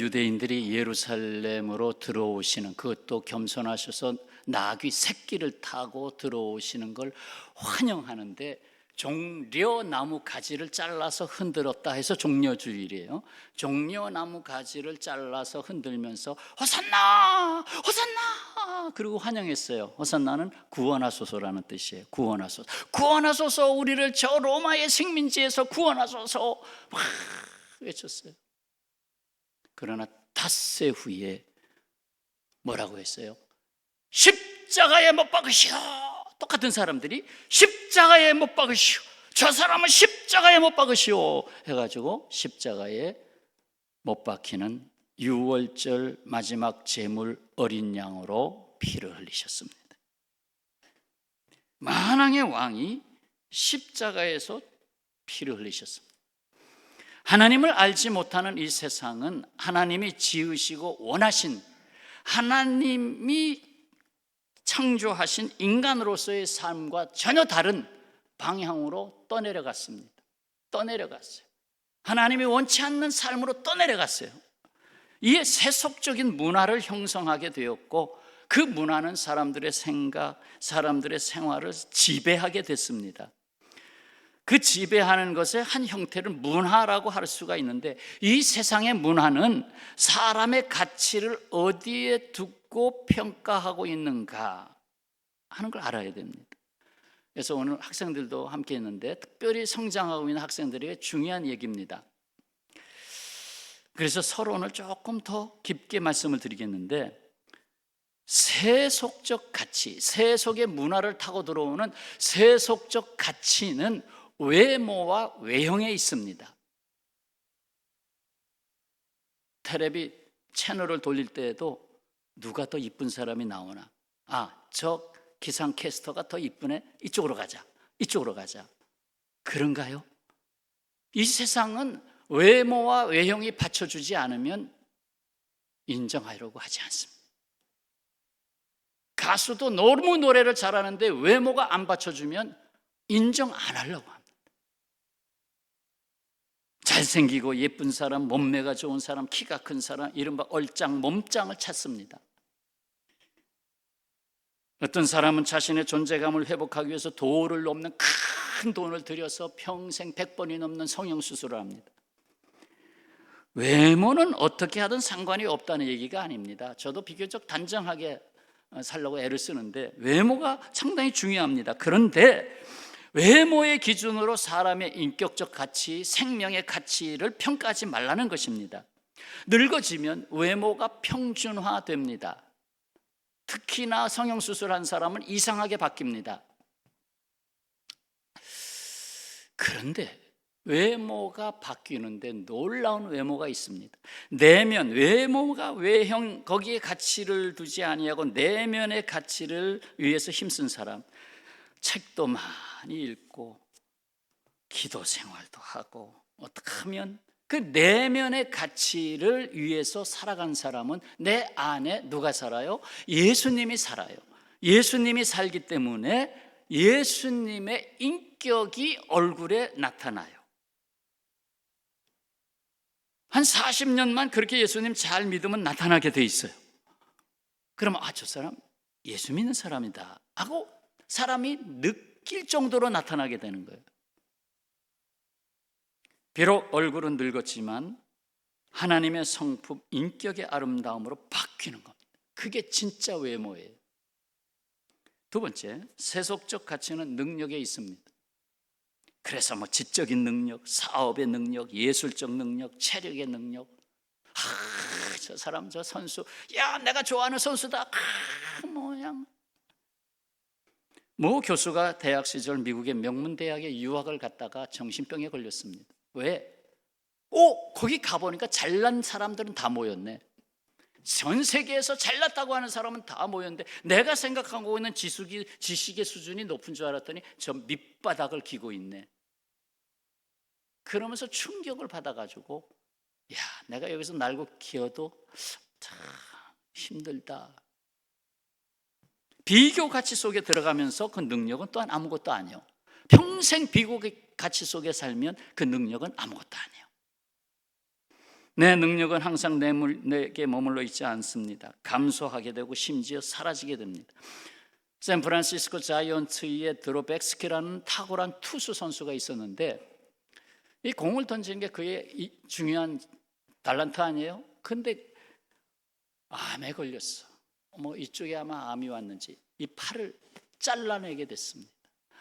유대인들이 예루살렘으로 들어오시는 그것도 겸손하셔서 나귀 새끼를 타고 들어오시는 걸 환영하는데 종려 나무 가지를 잘라서 흔들었다 해서 종려 주일이에요. 종려 나무 가지를 잘라서 흔들면서 호산나, 호산나 그리고 환영했어요. 호산나는 구원하소서라는 뜻이에요. 구원하소서, 구원하소서 우리를 저 로마의 식민지에서 구원하소서 막 외쳤어요. 그러나 닷새 후에 뭐라고 했어요? 십자가에 못 박으시오. 똑같은 사람들이 십자가에 못 박으시오. 저 사람은 십자가에 못 박으시오. 해가지고 십자가에 못 박히는 유월절 마지막 제물 어린 양으로 피를 흘리셨습니다. 만왕의 왕이 십자가에서 피를 흘리셨습니다. 하나님을 알지 못하는 이 세상은 하나님이 지으시고 원하신 하나님이 창조하신 인간으로서의 삶과 전혀 다른 방향으로 떠내려갔습니다. 떠내려갔어요. 하나님이 원치 않는 삶으로 떠내려갔어요. 이에 세속적인 문화를 형성하게 되었고 그 문화는 사람들의 생각, 사람들의 생활을 지배하게 됐습니다. 그 지배하는 것의 한 형태를 문화라고 할 수가 있는데 이 세상의 문화는 사람의 가치를 어디에 두고 평가하고 있는가 하는 걸 알아야 됩니다. 그래서 오늘 학생들도 함께 있는데 특별히 성장하고 있는 학생들에게 중요한 얘기입니다. 그래서 서론을 조금 더 깊게 말씀을 드리겠는데 세속적 가치, 세속의 문화를 타고 들어오는 세속적 가치는 외모와 외형에 있습니다. 텔레비 채널을 돌릴 때에도 누가 더 이쁜 사람이 나오나? 아, 저 기상 캐스터가 더 이쁘네. 이쪽으로 가자. 이쪽으로 가자. 그런가요? 이 세상은 외모와 외형이 받쳐주지 않으면 인정하려고 하지 않습니다. 가수도 너무 노래를 잘하는데 외모가 안 받쳐주면 인정 안 하려고 합니다. 잘생기고 예쁜 사람, 몸매가 좋은 사람, 키가 큰 사람, 이른바 얼짱, 몸짱을 찾습니다. 어떤 사람은 자신의 존재감을 회복하기 위해서 도를 넘는 큰 돈을 들여서 평생 100번이 넘는 성형수술을 합니다. 외모는 어떻게 하든 상관이 없다는 얘기가 아닙니다. 저도 비교적 단정하게 살려고 애를 쓰는데 외모가 상당히 중요합니다. 그런데 외모의 기준으로 사람의 인격적 가치, 생명의 가치를 평가하지 말라는 것입니다. 늙어지면 외모가 평준화됩니다. 특히나 성형수술한 사람은 이상하게 바뀝니다. 그런데 외모가 바뀌는데 놀라운 외모가 있습니다. 내면 외모가 외형 거기에 가치를 두지 아니하고 내면의 가치를 위해서 힘쓴 사람 책도 많 이 읽고 기도 생활도 하고 어떻게 하면 그 내면의 가치를 위해서 살아간 사람은 내 안에 누가 살아요? 예수님이 살아요. 예수님이 살기 때문에 예수님의 인격이 얼굴에 나타나요. 한 40년만 그렇게 예수님 잘 믿으면 나타나게 돼 있어요. 그러면 아, 저 사람 예수 믿는 사람이다. 하고 사람이 느 낄 정도로 나타나게 되는 거예요. 비록 얼굴은 늙었지만 하나님의 성품, 인격의 아름다움으로 바뀌는 겁니다. 그게 진짜 외모예요. 두 번째, 세속적 가치는 능력에 있습니다. 그래서 뭐 지적인 능력, 사업의 능력, 예술적 능력, 체력의 능력. 아, 저 사람, 저 선수. 야, 내가 좋아하는 선수다. 아, 모양. 모 교수가 대학 시절 미국의 명문 대학에 유학을 갔다가 정신병에 걸렸습니다. 왜? 오, 거기 가보니까 잘난 사람들은 다 모였네. 전 세계에서 잘났다고 하는 사람은 다 모였는데 내가 생각하고 있는 지식이, 지식의 수준이 높은 줄 알았더니 저 밑바닥을 기고 있네. 그러면서 충격을 받아가지고 야, 내가 여기서 날고 기어도 참 힘들다. 비교 가치 속에 들어가면서 그 능력은 또한 아무것도 아니요. 평생 비교 가치 속에 살면 그 능력은 아무것도 아니에요. 내 능력은 항상 내 물- 내게 머물러 있지 않습니다. 감소하게 되고 심지어 사라지게 됩니다. 샌프란시스코 자이언츠의 드로백스키라는 탁월한 투수 선수가 있었는데 이 공을 던지는 게 그의 이 중요한 달란트 아니에요? 근데 암에 걸렸어. 뭐 이쪽에 아마 암이 왔는지 이 팔을 잘라내게 됐습니다.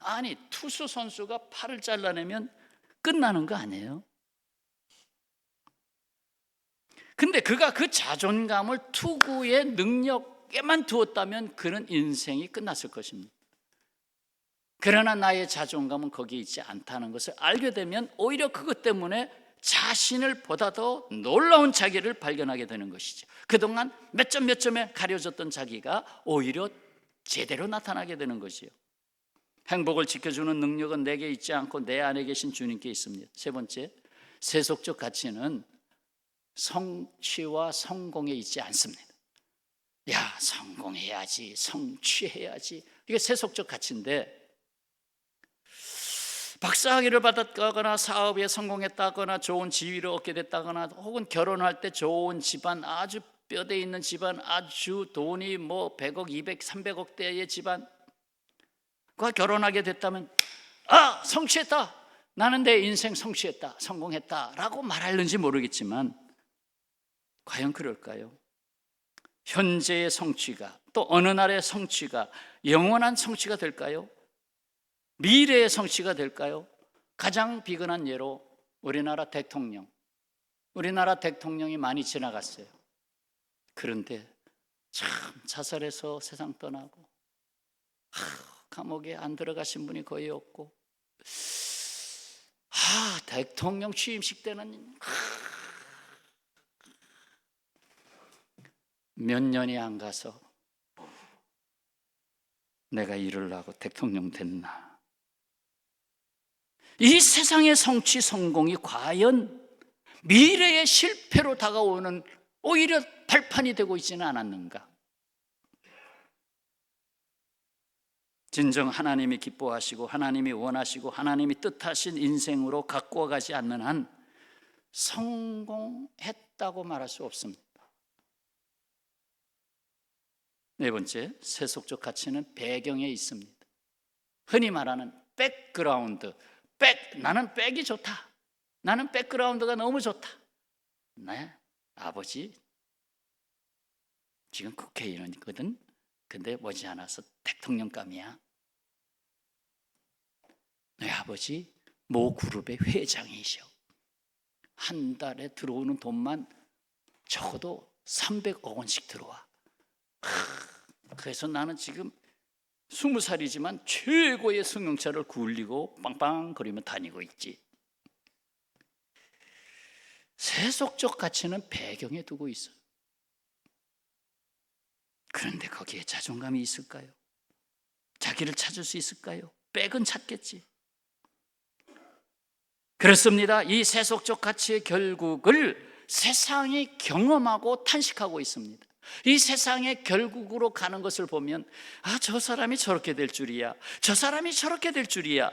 아니 투수 선수가 팔을 잘라내면 끝나는 거 아니에요? 근데 그가 그 자존감을 투구의 능력에만 두었다면 그는 인생이 끝났을 것입니다. 그러나 나의 자존감은 거기에 있지 않다는 것을 알게 되면 오히려 그것 때문에 자신을 보다 더 놀라운 자기를 발견하게 되는 것이죠. 그동안 몇 점 몇 점에 가려졌던 자기가 오히려 제대로 나타나게 되는 것이요. 행복을 지켜주는 능력은 내게 있지 않고 내 안에 계신 주님께 있습니다. 세 번째, 세속적 가치는 성취와 성공에 있지 않습니다. 야, 성공해야지, 성취해야지. 이게 세속적 가치인데 박사학위를 받았거나 사업에 성공했다거나 좋은 지위를 얻게 됐다거나 혹은 결혼할 때 좋은 집안 아주 뼈대 있는 집안 아주 돈이 뭐 100억, 200, 300억 대의 집안 과 결혼하게 됐다면 아 성취했다 나는 내 인생 성취했다 성공했다라고 말할는지 모르겠지만 과연 그럴까요? 현재의 성취가 또 어느 날의 성취가 영원한 성취가 될까요? 미래의 성취가 될까요? 가장 비근한 예로 우리나라 대통령. 우리나라 대통령이 많이 지나갔어요. 그런데 참 자살해서 세상 떠나고 하, 감옥에 안 들어가신 분이 거의 없고 아 대통령 취임식 때는 하, 몇 년이 안 가서 내가 하고 대통령 됐나 이 세상의 성취 성공이 과연 미래의 실패로 다가오는 오히려 발판이 되고 있지는 않았는가? 진정 하나님이 기뻐하시고 하나님이 원하시고 하나님이 뜻하신 인생으로 갖고 가지 않는 한 성공했다고 말할 수 없습니다. 네 번째, 세속적 가치는 배경에 있습니다. 흔히 말하는 백그라운드, 백 나는 백이 좋다. 나는 백그라운드가 너무 좋다. 네, 아버지 지금 국회의원이거든. 근데 머지않아서 대통령감이야. 네 아버지 모 그룹의 회장이셔. 한 달에 들어오는 돈만 적어도 300억 원씩 들어와. 하, 그래서 나는 지금 스무 살이지만 최고의 승용차를 굴리고 빵빵거리며 다니고 있지. 세속적 가치는 배경에 두고 있어요. 그런데 거기에 자존감이 있을까요? 자기를 찾을 수 있을까요? 백은 찾겠지. 그렇습니다. 이 세속적 가치의 결국을 세상이 경험하고 탄식하고 있습니다. 이 세상의 결국으로 가는 것을 보면 아, 저 사람이 저렇게 될 줄이야. 저 사람이 저렇게 될 줄이야.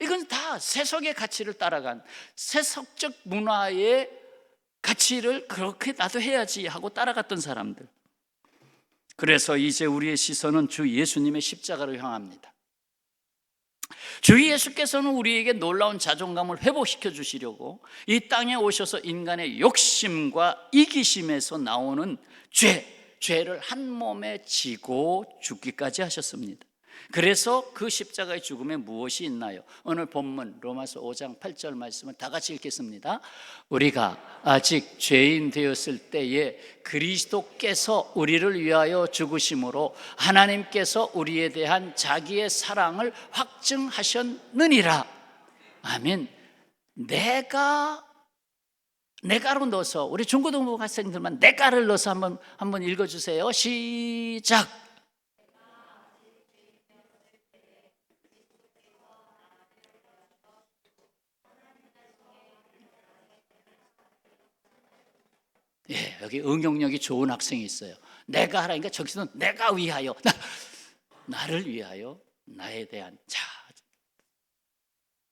이건 다 세속의 가치를 따라간 세속적 문화의 가치를 그렇게 나도 해야지 하고 따라갔던 사람들. 그래서 이제 우리의 시선은 주 예수님의 십자가를 향합니다. 주 예수께서는 우리에게 놀라운 자존감을 회복시켜 주시려고 이 땅에 오셔서 인간의 욕심과 이기심에서 나오는 죄, 죄를 한 몸에 지고 죽기까지 하셨습니다. 그래서 그 십자가의 죽음에 무엇이 있나요? 오늘 본문 로마서 5장 8절 말씀을 다 같이 읽겠습니다. 우리가 아직 죄인 되었을 때에 그리스도께서 우리를 위하여 죽으심으로 하나님께서 우리에 대한 자기의 사랑을 확증하셨느니라. 아멘. 내가 내가로 넣어서 우리 중고등부 학생들만 내가를 넣어서 한번 한번 읽어 주세요. 시작. 예, 여기 응용력이 좋은 학생이 있어요. 내가 하라니까 저기서는 내가 위하여 나, 나를 위하여 나에 대한 자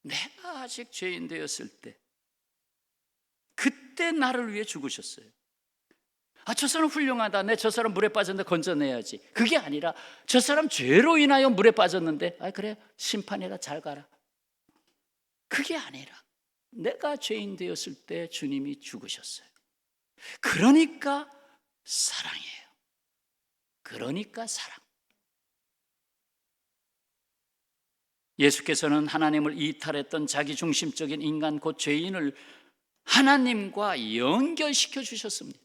내가 아직 죄인 되었을 때 그때 나를 위해 죽으셨어요. 아, 저 사람 훌륭하다. 내 저 사람 물에 빠졌는데 건져내야지. 그게 아니라 저 사람 죄로 인하여 물에 빠졌는데, 아, 그래. 심판이라 잘 가라. 그게 아니라 내가 죄인 되었을 때 주님이 죽으셨어요. 그러니까 사랑이에요. 그러니까 사랑. 예수께서는 하나님을 이탈했던 자기 중심적인 인간 곧 죄인을 하나님과 연결시켜 주셨습니다.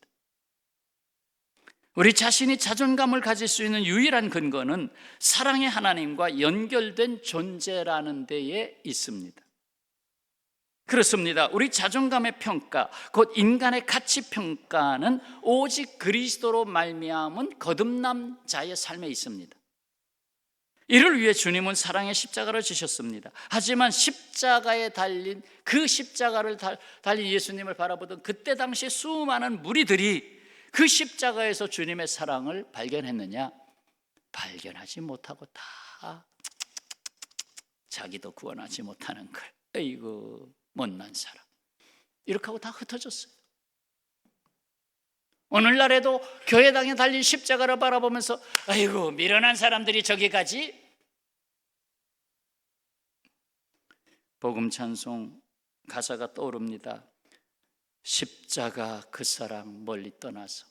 우리 자신이 자존감을 가질 수 있는 유일한 근거는 사랑의 하나님과 연결된 존재라는 데에 있습니다. 그렇습니다. 우리 자존감의 평가, 곧 인간의 가치 평가는 오직 그리스도로 말미암은 거듭남 자의 삶에 있습니다. 이를 위해 주님은 사랑의 십자가를 지셨습니다. 하지만 십자가에 달린 그 십자가를 달린 예수님을 바라보던 그때 당시 수많은 무리들이 그 십자가에서 주님의 사랑을 발견했느냐? 발견하지 못하고 다 자기도 구원하지 못하는 걸. 에이구 못난 사람. 이렇게 하고 다 흩어졌어요. 오늘날에도 교회당에 달린 십자가를 바라보면서 아이고 미련한 사람들이 저기 가지 복음 찬송 가사가 떠오릅니다. 십자가 그 사랑 멀리 떠나서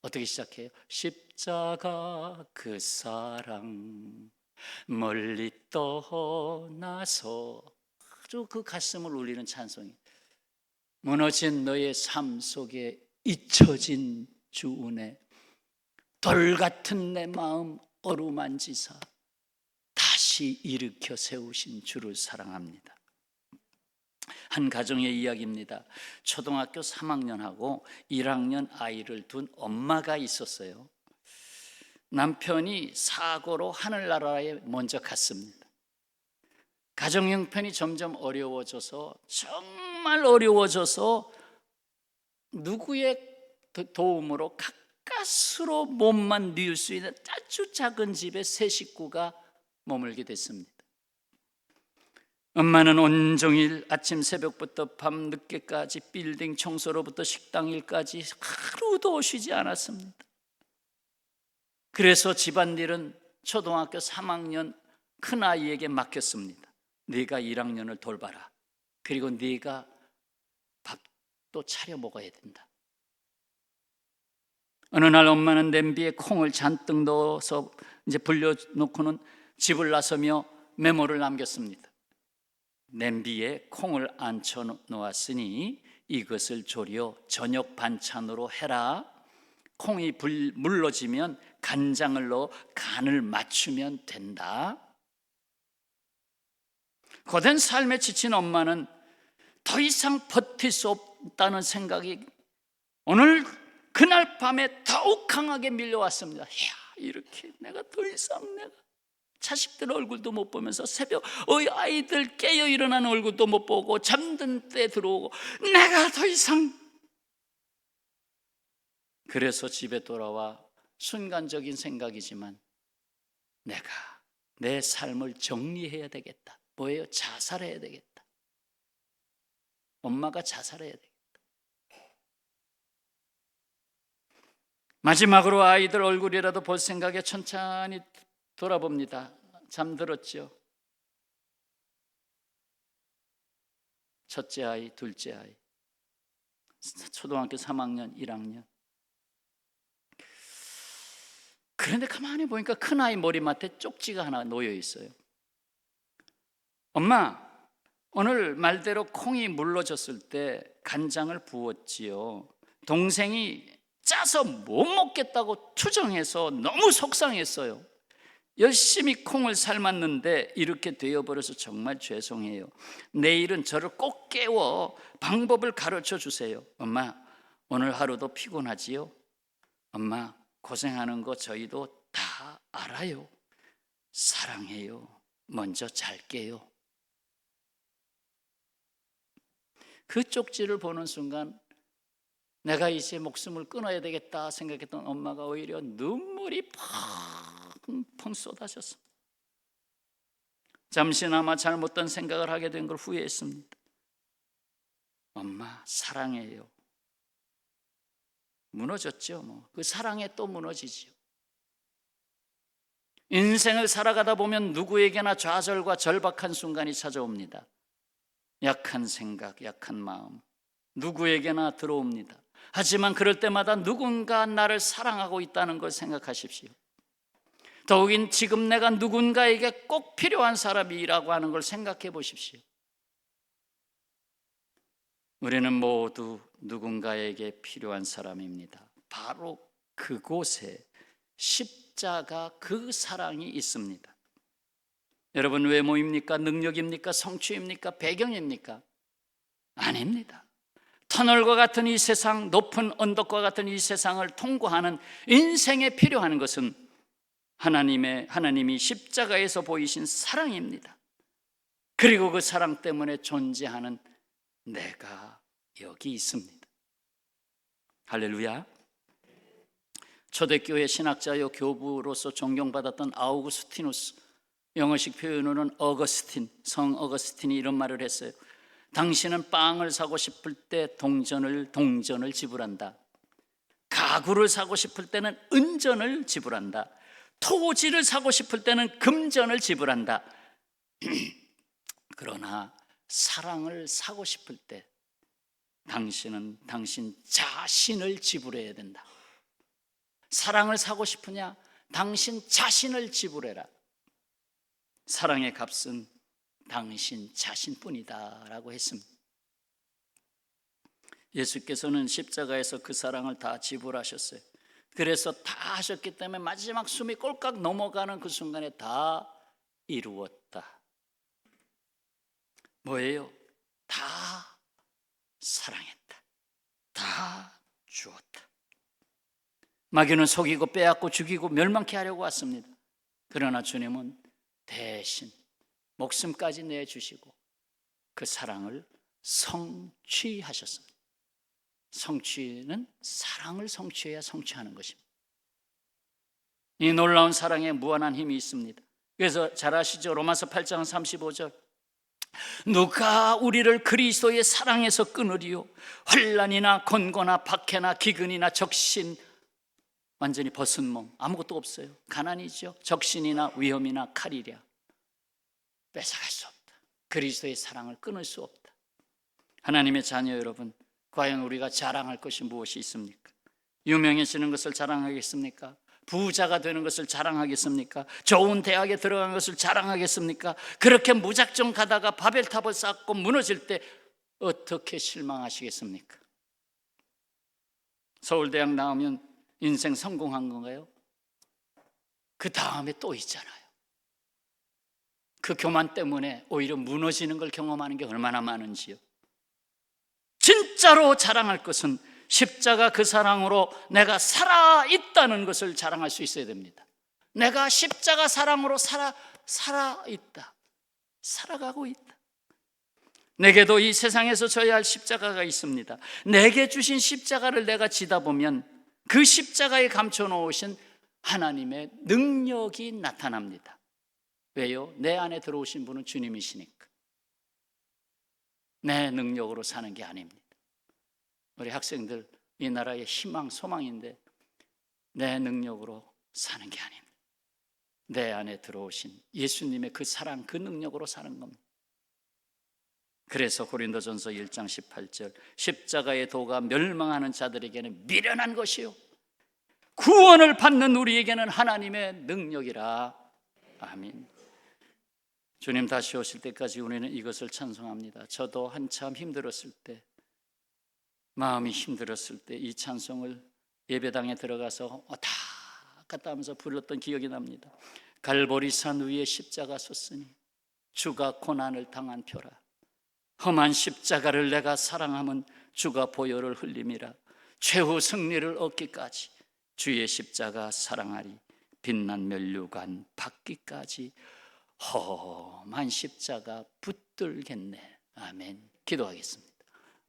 어떻게 시작해요? 십자가 그 사랑 멀리 떠나서 아주 그 가슴을 울리는 찬송이 무너진 너의 삶 속에 잊혀진 주 은혜 돌 같은 내 마음 어루만지사 다시 일으켜 세우신 주를 사랑합니다. 한 가정의 이야기입니다. 초등학교 3학년하고 1학년 아이를 둔 엄마가 있었어요. 남편이 사고로 하늘나라에 먼저 갔습니다. 가정 형편이 점점 어려워져서 정말 어려워져서 누구의 도움으로 가까스로 몸만 뉘울 수 있는 아주 작은 집에 세 식구가 머물게 됐습니다. 엄마는 온종일 아침 새벽부터 밤 늦게까지 빌딩 청소로부터 식당 일까지 하루도 쉬지 않았습니다. 그래서 집안일은 초등학교 3학년 큰 아이에게 맡겼습니다. 네가 1학년을 돌봐라. 그리고 네가 밥도 차려 먹어야 된다. 어느 날 엄마는 냄비에 콩을 잔뜩 넣어서 이제 불려놓고는 집을 나서며 메모를 남겼습니다. 냄비에 콩을 앉혀 놓았으니 이것을 조려 저녁 반찬으로 해라. 콩이 불, 물러지면 간장을 넣어 간을 맞추면 된다. 고된 삶에 지친 엄마는 더 이상 버틸 수 없다는 생각이 오늘 그날 밤에 더욱 강하게 밀려왔습니다. 야, 이렇게 내가 더 이상 내가 자식들 얼굴도 못 보면서 새벽 어이 아이들 깨어 일어나는 얼굴도 못 보고 잠든 때 들어오고 내가 더 이상 그래서 집에 돌아와 순간적인 생각이지만 내가 내 삶을 정리해야 되겠다. 뭐예요? 자살해야 되겠다. 엄마가 자살해야 되겠다. 마지막으로 아이들 얼굴이라도 볼 생각에 천천히 돌아봅니다. 잠들었죠. 첫째 아이, 둘째 아이. 초등학교 3학년, 1학년. 그런데 가만히 보니까 큰 아이 머리맡에 쪽지가 하나 놓여 있어요. 엄마, 오늘 말대로 콩이 물러졌을 때 간장을 부었지요. 동생이 짜서 못 먹겠다고 투정해서 너무 속상했어요. 열심히 콩을 삶았는데 이렇게 되어버려서 정말 죄송해요. 내일은 저를 꼭 깨워 방법을 가르쳐 주세요. 엄마, 오늘 하루도 피곤하지요? 엄마, 고생하는 거 저희도 다 알아요. 사랑해요. 먼저 잘게요. 그 쪽지를 보는 순간 내가 이제 목숨을 끊어야 되겠다 생각했던 엄마가 오히려 눈물이 펑펑 쏟아졌습니다. 잠시나마 잘못된 생각을 하게 된 걸 후회했습니다. 엄마 사랑해요. 무너졌죠. 뭐. 그 사랑에 또 무너지지요. 인생을 살아가다 보면 누구에게나 좌절과 절박한 순간이 찾아옵니다. 약한 생각, 약한 마음, 누구에게나 들어옵니다. 하지만 그럴 때마다 누군가 나를 사랑하고 있다는 걸 생각하십시오. 더욱인 지금 내가 누군가에게 꼭 필요한 사람이라고 하는 걸 생각해 보십시오. 우리는 모두 누군가에게 필요한 사람입니다. 바로 그곳에 십자가 그 사랑이 있습니다. 여러분 외모입니까? 능력입니까? 성취입니까? 배경입니까? 아닙니다. 터널과 같은 이 세상, 높은 언덕과 같은 이 세상을 통과하는 인생에 필요한 것은 하나님의 하나님이 십자가에서 보이신 사랑입니다. 그리고 그 사랑 때문에 존재하는 내가 여기 있습니다. 할렐루야. 초대교회 신학자요 교부로서 존경받았던 아우구스티누스 영어식 표현으로는 어거스틴 성 어거스틴이 이런 말을 했어요. 당신은 빵을 사고 싶을 때 동전을 동전을 지불한다. 가구를 사고 싶을 때는 은전을 지불한다. 토지를 사고 싶을 때는 금전을 지불한다. 그러나 사랑을 사고 싶을 때 당신은 당신 자신을 지불해야 된다. 사랑을 사고 싶으냐? 당신 자신을 지불해라. 사랑의 값은 당신 자신뿐이다라고 했습니다. 예수께서는 십자가에서 그 사랑을 다 지불하셨어요. 그래서 다 하셨기 때문에 마지막 숨이 꼴깍 넘어가는 그 순간에 다 이루었다. 뭐예요? 다 사랑했다. 다 주었다. 마귀는 속이고 빼앗고 죽이고 멸망케 하려고 왔습니다. 그러나 주님은 대신 목숨까지 내주시고 그 사랑을 성취하셨습니다. 성취는 사랑을 성취해야 성취하는 것입니다. 이 놀라운 사랑에 무한한 힘이 있습니다. 그래서 잘 아시죠? 로마서 8장 35절. 누가 우리를 그리스도의 사랑에서 끊으리요? 환란이나 권고나 박해나 기근이나 적신 완전히 벗은 몸 아무것도 없어요. 가난이죠. 적신이나 위험이나 칼이랴 뺏어갈 수 없다. 그리스도의 사랑을 끊을 수 없다. 하나님의 자녀 여러분, 과연 우리가 자랑할 것이 무엇이 있습니까? 유명해지는 것을 자랑하겠습니까? 부자가 되는 것을 자랑하겠습니까? 좋은 대학에 들어간 것을 자랑하겠습니까? 그렇게 무작정 가다가 바벨탑을 쌓고 무너질 때 어떻게 실망하시겠습니까? 서울대학 나오면 인생 성공한 건가요? 그 다음에 또 있잖아요. 그 교만 때문에 오히려 무너지는 걸 경험하는 게 얼마나 많은지요. 진짜로 자랑할 것은 십자가 그 사랑으로 내가 살아 있다는 것을 자랑할 수 있어야 됩니다. 내가 십자가 사랑으로 살아 살아 있다. 살아가고 있다. 내게도 이 세상에서 져야 할 십자가가 있습니다. 내게 주신 십자가를 내가 지다 보면 그 십자가에 감춰 놓으신 하나님의 능력이 나타납니다. 왜요? 내 안에 들어오신 분은 주님이시니까. 내 능력으로 사는 게 아닙니다. 우리 학생들 이 나라의 희망, 소망인데 내 능력으로 사는 게 아닙니다. 내 안에 들어오신 예수님의 그 사랑, 그 능력으로 사는 겁니다. 그래서 고린도전서 1장 18절 십자가의 도가 멸망하는 자들에게는 미련한 것이요 구원을 받는 우리에게는 하나님의 능력이라 아멘. 주님 다시 오실 때까지 우리는 이것을 찬송합니다. 저도 한참 힘들었을 때 마음이 힘들었을 때 이 찬송을 예배당에 들어가서 왔다 갔다 하면서 불렀던 기억이 납니다. 갈보리산 위에 십자가 섰으니 주가 고난을 당한 표라. 험한 십자가를 내가 사랑함은 주가 보혈을 흘림이라. 최후 승리를 얻기까지 주의 십자가 사랑하리. 빛난 면류관 받기까지 험한 십자가 붙들겠네. 아멘. 기도하겠습니다.